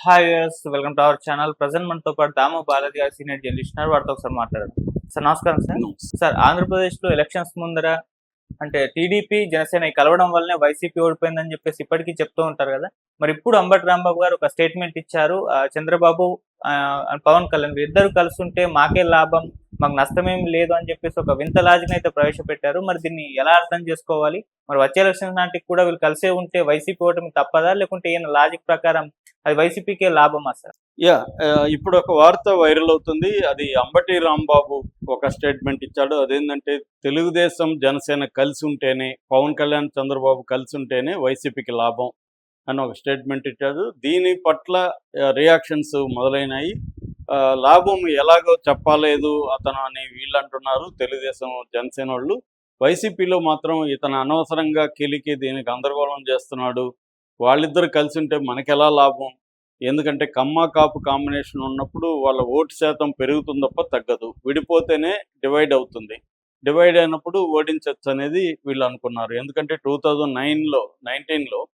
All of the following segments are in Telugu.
Hi welcome to our channel present మనతో పాటు దామ బాలాజీ గారు సీనియర్ జర్నలిస్ట్ ఉన్నారు. వారితో ఒకసారి మాట్లాడడం సార్ నమస్కారం సార్ సార్ ఆంధ్రప్రదేశ్లో ఎలక్షన్స్ ముందర అంటే టీడీపీ జనసేన కలవడం వల్లనే వైసీపీ ఓడిపోయిందని చెప్పేసి ఇప్పటికీ చెప్తూ ఉంటారు కదా. మరి ఇప్పుడు అంబటి రాంబాబు గారు ఒక స్టేట్మెంట్ ఇచ్చారు. చంద్రబాబు పవన్ కళ్యాణ్ ఇద్దరు కలిసి ఉంటే మాకే లాభం మాకు నష్టమేం లేదు అని చెప్పేసి ఒక వింత లాజిక్ అయితే ప్రవేశపెట్టారు. మరి దీన్ని ఎలా అర్థం చేసుకోవాలి? మరి వచ్చే ఎలక్షన్ నాటికి కూడా వీళ్ళు కలిసే ఉంటే వైసీపీ ఓటమి తప్పదా? లేకుంటే ఈయన లాజిక్ ప్రకారం అది వైసీపీకే లాభమా సార్? యా ఇప్పుడు ఒక వార్త వైరల్ అవుతుంది. అది అంబటి రాంబాబు ఒక స్టేట్మెంట్ ఇచ్చాడు. అదేంటంటే తెలుగుదేశం జనసేన కలిసి ఉంటేనే పవన్ కళ్యాణ్ చంద్రబాబు కలిసి ఉంటేనే వైసీపీకి లాభం. అని ఒక స్టేట్మెంట్ ఇచ్చాడు. దీని పట్ల రియాక్షన్స్ మొదలైనాయి. ఆ, లాభం ఎలాగో చెప్పలేదు అతను అని వీళ్ళు అంటున్నారు తెలుగుదేశం జనసేన వాళ్ళు వైసీపీలో మాత్రం ఇతను అనవసరంగా కిలికి దీనికి గందరగోళం చేస్తున్నాడు. వాళ్ళిద్దరు కలిసి ఉంటే మనకెలా లాభం? ఎందుకంటే కమ్మ కాపు కాంబినేషన్ ఉన్నప్పుడు వాళ్ళ ఓటు శాతం పెరుగుతుంది తప్ప తగ్గదు. విడిపోతేనే డివైడ్ అవుతుంది. డివైడ్ అయినప్పుడు ఓడించవచ్చు అనేది వీళ్ళు అనుకున్నారు. ఎందుకంటే టూ థౌజండ్ నైన్లో నైన్టీన్లో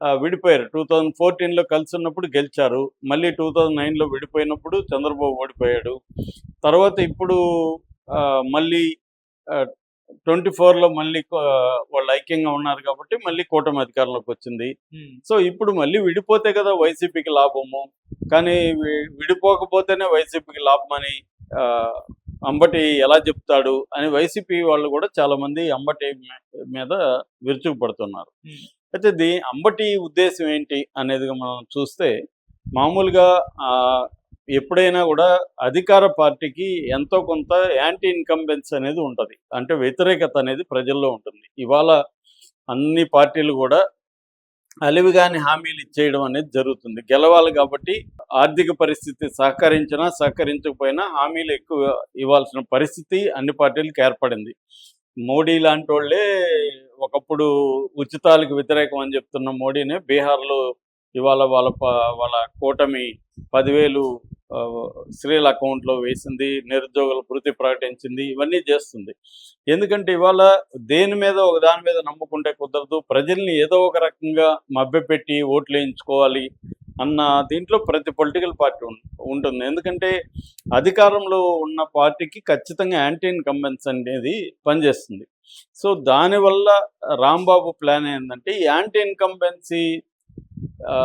విడిపోయారు. టూ థౌజండ్ ఫోర్టీన్లో కలిసి ఉన్నప్పుడు గెలిచారు. మళ్ళీ టూ థౌజండ్ నైన్లో విడిపోయినప్పుడు చంద్రబాబు ఓడిపోయాడు. తర్వాత ఇప్పుడు మళ్ళీ ట్వంటీ ఫోర్లో మళ్ళీ వాళ్ళు ఐక్యంగా ఉన్నారు కాబట్టి మళ్ళీ కూటమి అధికారంలోకి వచ్చింది. సో ఇప్పుడు మళ్ళీ విడిపోతే కదా వైసీపీకి లాభము. కానీ విడిపోకపోతేనే వైసీపీకి లాభం అని ఆ, అంబటి ఎలా చెప్తాడు అని వైసీపీ వాళ్ళు కూడా చాలా మంది అంబటి మీద విరుచుకుపడుతున్నారు. అయితే దీ అంబటి ఉద్దేశం ఏంటి అనేది మనం చూస్తే మామూలుగా ఎప్పుడైనా కూడా అధికార పార్టీకి ఎంతో కొంత యాంటీ ఇన్కంబెన్స్ అనేది ఉంటుంది. అంటే వ్యతిరేకత అనేది ప్రజల్లో ఉంటుంది. ఇవాళ అన్ని పార్టీలు కూడా అలివిగాని హామీలు ఇచ్చేయడం అనేది జరుగుతుంది. గెలవాలి కాబట్టి ఆర్థిక పరిస్థితి సహకరించినా సహకరించకపోయినా హామీలు ఎక్కువ ఇవ్వాల్సిన పరిస్థితి అన్ని పార్టీలకు ఏర్పడింది. మోడీ లాంటి వాళ్ళే ఒకప్పుడు ఉచితాలకు వ్యతిరేకం అని చెప్తున్న మోడీనే బీహార్లో ఇవాళ వాళ్ళ వాళ్ళ కూటమి పదివేలు స్త్రీల అకౌంట్లో వేసింది నిరుద్యోగుల భృతి ప్రకటించింది ఇవన్నీ చేస్తుంది. ఎందుకంటే ఇవాళ దేని మీద ఒక దాని మీద నమ్ముకుంటే కుదరదు. ప్రజల్ని ఏదో ఒక రకంగా మభ్యపెట్టి ఓట్లు వేయించుకోవాలి. అన్న దీంట్లో ప్రతి పొలిటికల్ పార్టీ ఉంటుంది. ఎందుకంటే అధికారంలో ఉన్న పార్టీకి ఖచ్చితంగా యాంటీ ఇన్కంబెన్స్ అనేది పనిచేస్తుంది. సో దానివల్ల రాంబాబు ప్లాన్ ఏంటంటే ఈ యాంటీ ఇన్కంబెన్సీ ఆ,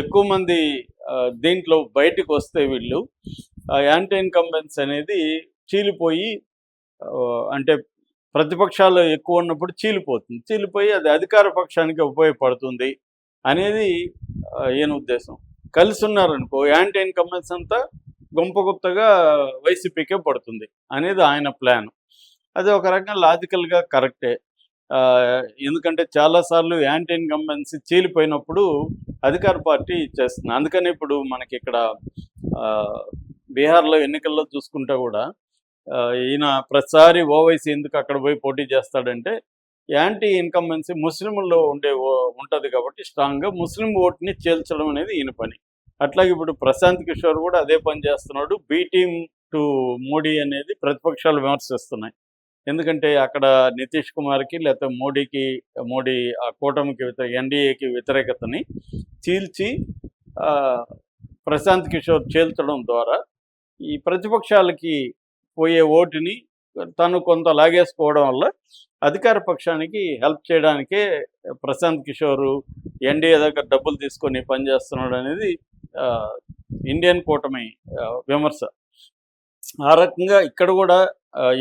ఎక్కువ మంది దీంట్లో బయటకు వస్తే వీళ్ళు యాంటీ ఇన్కంబెన్స్ అనేది చీలిపోయి అంటే ప్రతిపక్షాలు ఎక్కువ ఉన్నప్పుడు చీలిపోతుంది. చీలిపోయి అది అధికార పక్షానికి ఉపయోగపడుతుంది. అనేది ఈయన ఉద్దేశం. కలిసి ఉన్నారనుకో యాంటీ ఇన్కంబెన్స్ అంతా గొంప గుప్తగా వైసీపీకే పడుతుంది అనేది ఆయన ప్లాన్. అది ఒక రకంగా లాజికల్గా కరెక్టే. ఆ, ఎందుకంటే చాలాసార్లు యాంటీ ఇన్కంబెన్సీ చీలిపోయినప్పుడు అధికార పార్టీ చేస్తుంది. అందుకని ఇప్పుడు మనకి ఇక్కడ ఆ, బీహార్లో ఎన్నికల్లో చూసుకుంటే కూడా ఈయన ప్రతిసారి ఓవైసీ ఎందుకు అక్కడ పోయి పోటీ చేస్తాడంటే యాంటీ ఇన్కంబెన్సీ ముస్లింల్లో ఉండే ఉంటుంది కాబట్టి స్ట్రాంగ్గా ముస్లిం ఓట్ని చేల్చడం అనేది ఈయన పని. అట్లాగే ఇప్పుడు ప్రశాంత్ కిషోర్ కూడా అదే పని చేస్తున్నాడు. బీటీం టు మోడీ అనేది ప్రతిపక్షాలు విమర్శిస్తున్నాయి. ఎందుకంటే అక్కడ నితీష్ కుమార్కి లేకపోతే మోడీకి మోడీ ఆ కూటమికి వ్యతిరేక ఎన్డీఏకి వ్యతిరేకతని చీల్చి ప్రశాంత్ కిషోర్ చేల్చడం ద్వారా ఈ ప్రతిపక్షాలకి పోయే ఓటుని తను కొంత లాగేసుకోవడం వల్ల అధికార పక్షానికి హెల్ప్ చేయడానికే ప్రశాంత్ కిషోర్ ఎన్డీఏ దగ్గర డబ్బులు తీసుకొని పనిచేస్తున్నాడు అనేది ఆ, ఇండియన్ కూటమి విమర్శ. ఆ రకంగా ఇక్కడ కూడా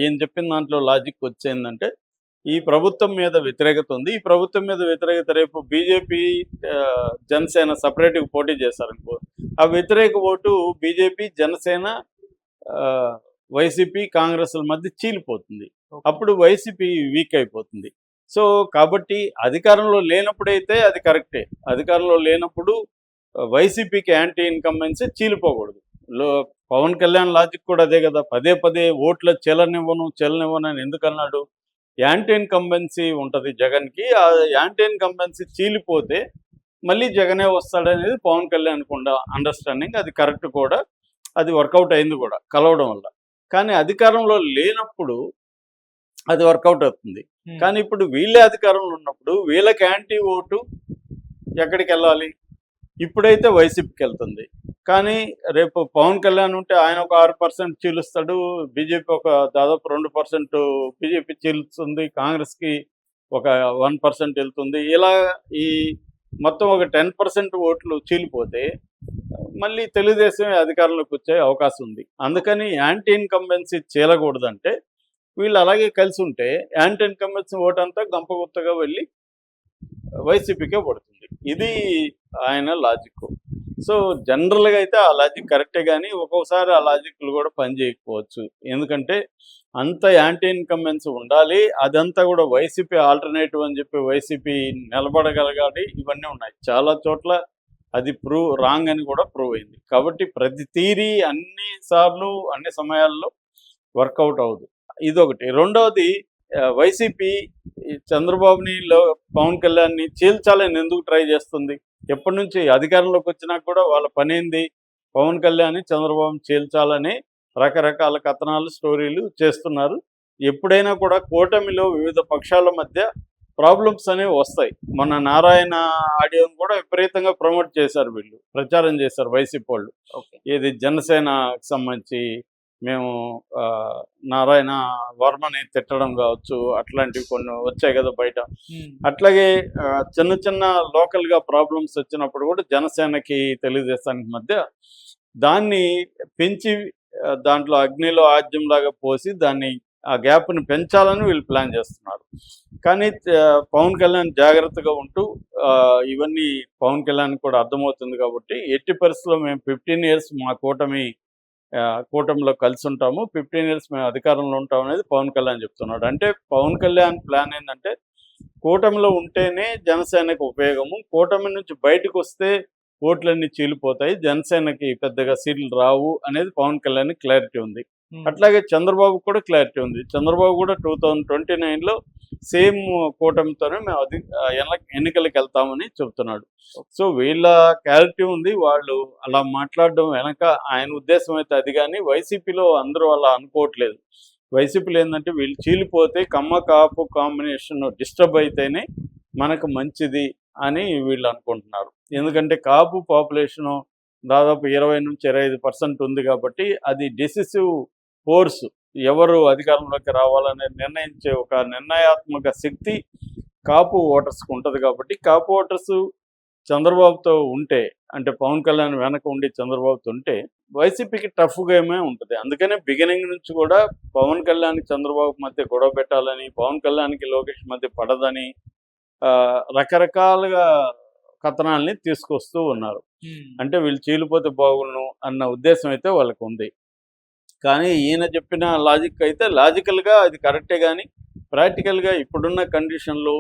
ఏం చెప్పిన దాంట్లో లాజిక్ వచ్చేందంటే ఈ ప్రభుత్వం మీద వ్యతిరేకత ఉంది. ఈ ప్రభుత్వం మీద వ్యతిరేకత రేపు బీజేపీ జనసేన సపరేట్గా పోటీ చేశారనుకో ఆ వ్యతిరేక ఓటు బీజేపీ జనసేన ఆ, వైసీపీ కాంగ్రెస్ల మధ్య చీలిపోతుంది. అప్పుడు వైసీపీ వీక్ అయిపోతుంది. సో కాబట్టి అధికారంలో లేనప్పుడైతే అది కరెక్టే. అధికారంలో లేనప్పుడు వైసీపీకి యాంటీ ఇన్కంబెన్సీ చీలిపోకూడదు. పవన్ కళ్యాణ్ లాజిక్ కూడా అదే కదా. పదే పదే ఓట్ల చెలనివ్వను చెలనివ్వను అని ఎందుకు అన్నాడు యాంటీ ఇన్కంబెన్సీ ఉంటుంది జగన్కి. ఆ యాంటీ ఇన్కంబెన్సీ చీలిపోతే మళ్ళీ జగనే వస్తాడనేది పవన్ కళ్యాణ్ ఉండ అండర్స్టాండింగ్ అది కరెక్ట్ కూడా. అది వర్కౌట్ అయింది కూడా. కలవడం వల్ల. కానీ అధికారంలో లేనప్పుడు అది వర్కౌట్ అవుతుంది. కానీ ఇప్పుడు వీళ్ళే అధికారంలో ఉన్నప్పుడు వీళ్ళకి యాంటీ ఓటు ఎక్కడికి వెళ్ళాలి? ఇప్పుడైతే వైసీపీకి వెళ్తుంది. కానీ రేపు పవన్ కళ్యాణ్ ఉంటే ఆయన ఒక ఆరు పర్సెంట్ చీలుస్తాడు. బీజేపీ ఒక దాదాపు రెండు పర్సెంట్ బీజేపీ చీలుస్తుంది. కాంగ్రెస్కి ఒక వన్ పర్సెంట్ వెళ్తుంది. ఇలా ఈ మొత్తం ఒక టెన్ పర్సెంట్ ఓట్లు చీలిపోతే మళ్ళీ తెలుగుదేశం అధికారంలోకి వచ్చే అవకాశం ఉంది. అందుకని యాంటీ ఇన్కంబెన్సీ చేయకూడదంటే వీళ్ళు అలాగే కలిసి ఉంటే యాంటీ ఇన్కంబెన్సీ ఓటంతా గంపగుత్తగా వెళ్ళి వైసీపీకే పడుతుంది. ఇది ఆయన లాజిక్ సో జనరల్గా అయితే ఆ లాజిక్ కరెక్టే కానీ ఒక్కొక్కసారి ఆ లాజిక్లు కూడా పనిచేయకపోవచ్చు ఎందుకంటే అంత యాంటీ ఇన్కంబెన్స్ ఉండాలి అదంతా కూడా వైసీపీ ఆల్టర్నేటివ్ అని చెప్పి వైసీపీ నిలబడగలగాలి ఇవన్నీ ఉన్నాయి. చాలా చోట్ల అది ప్రూవ్ రాంగ్ అని కూడా ప్రూవ్ అయింది. కాబట్టి ప్రతి థీరీ అన్ని సార్లు అన్ని సమయాల్లో వర్కౌట్ అవ్వదు. ఇదొకటి. రెండవది వైసీపీ చంద్రబాబుని పవన్ కళ్యాణ్ని చీల్చాలని ఎందుకు ట్రై చేస్తుంది? ఎప్పటి నుంచి అధికారంలోకి వచ్చినా కూడా వాళ్ళ పని ఏంది? పవన్ కళ్యాణ్ చంద్రబాబుని చీల్చాలని రకరకాల కథనాలు స్టోరీలు చేస్తున్నారు. ఎప్పుడైనా కూడా కూటమిలో వివిధ పక్షాల మధ్య ప్రాబ్లమ్స్ అనేవి వస్తాయి. మన నారాయణ ఆడియోని కూడా విపరీతంగా ప్రమోట్ చేశారు వీళ్ళు. ప్రచారం చేశారు వైసీపీ వాళ్ళు. ఇది జనసేనకు సంబంధించి మేము నారాయణ వర్మని తిట్టడం కావచ్చు అట్లాంటివి కొన్ని వచ్చాయి కదా బయట. అట్లాగే చిన్న చిన్న లోకల్గా ప్రాబ్లమ్స్ వచ్చినప్పుడు కూడా జనసేనకి తెలుగుదేశానికి మధ్య దాన్ని పెంచి దాంట్లో అగ్నిలో ఆజ్యంలాగా పోసి దాన్ని ఆ గ్యాప్ని పెంచాలని వీళ్ళు ప్లాన్ చేస్తున్నారు. కానీ పవన్ కళ్యాణ్ జాగ్రత్తగా ఉంటూ ఆ, ఇవన్నీ పవన్ కళ్యాణ్ కూడా అర్థమవుతుంది కాబట్టి ఎట్టి పరిస్థితుల్లో మేము ఫిఫ్టీన్ ఇయర్స్ మా కూటమి ఆ, కూటమిలో కలిసి ఉంటాము. ఫిఫ్టీన్ ఇయర్స్ మేము అధికారంలో ఉంటాం అనేది పవన్ కళ్యాణ్ చెప్తున్నాడు. అంటే పవన్ కళ్యాణ్ ప్లాన్ ఏంటంటే కూటమిలో ఉంటేనే జనసేనకు ఉపయోగము. కూటమి నుంచి బయటకు వస్తే ఓట్లన్నీ చీలిపోతాయి. జనసేనకి పెద్దగా సీట్లు రావు అనేది పవన్ కళ్యాణ్ క్లారిటీ ఉంది. అట్లాగే చంద్రబాబు కూడా క్లారిటీ ఉంది. చంద్రబాబు కూడా టూ థౌజండ్ ట్వంటీ నైన్లో సేమ్ కూటమితోనే మేము అది ఎన్నికలకు వెళ్తామని చెప్తున్నాడు. సో వీళ్ళ క్లారిటీ ఉంది. వాళ్ళు అలా మాట్లాడడం వెనక ఆయన ఉద్దేశం అయితే అది కానీ వైసీపీలో అందరూ అలా అనుకోవట్లేదు. వైసీపీలో ఏంటంటే వీళ్ళు చీలిపోతే కమ్మ కాపు కాంబినేషన్ డిస్టర్బ్ అయితేనే మనకు మంచిది అని వీళ్ళు అనుకుంటున్నారు. ఎందుకంటే కాపు పాపులేషను దాదాపు ఇరవై నుంచి ఇరవై ఐదు పర్సెంట్ ఉంది కాబట్టి అది డెసిసివ్ ఫోర్స్ ఎవరు అధికారంలోకి రావాలనే నిర్ణయించే ఒక నిర్ణయాత్మక శక్తి కాపు ఓటర్స్కి ఉంటుంది కాబట్టి కాపు ఓటర్స్ చంద్రబాబుతో ఉంటే అంటే పవన్ కళ్యాణ్ వెనక ఉండి చంద్రబాబుతో ఉంటే వైసీపీకి టఫ్ గేమే ఉంటుంది. అందుకనే బిగినింగ్ నుంచి కూడా పవన్ కళ్యాణ్ చంద్రబాబు మధ్య గొడవ పెట్టాలని పవన్ కళ్యాణ్కి లోకేష్ మధ్య పడదని రకరకాలుగా కథనాల్ని తీసుకొస్తూ ఉన్నారు. అంటే వీళ్ళు చీలిపోతే బాగుండు అన్న ఉద్దేశం అయితే వాళ్ళకు ఉంది. కానీ ఈయన చెప్పిన లాజిక్ అయితే లాజికల్గా అది కరెక్టే కానీ ప్రాక్టికల్గా ఇప్పుడున్న కండిషన్లో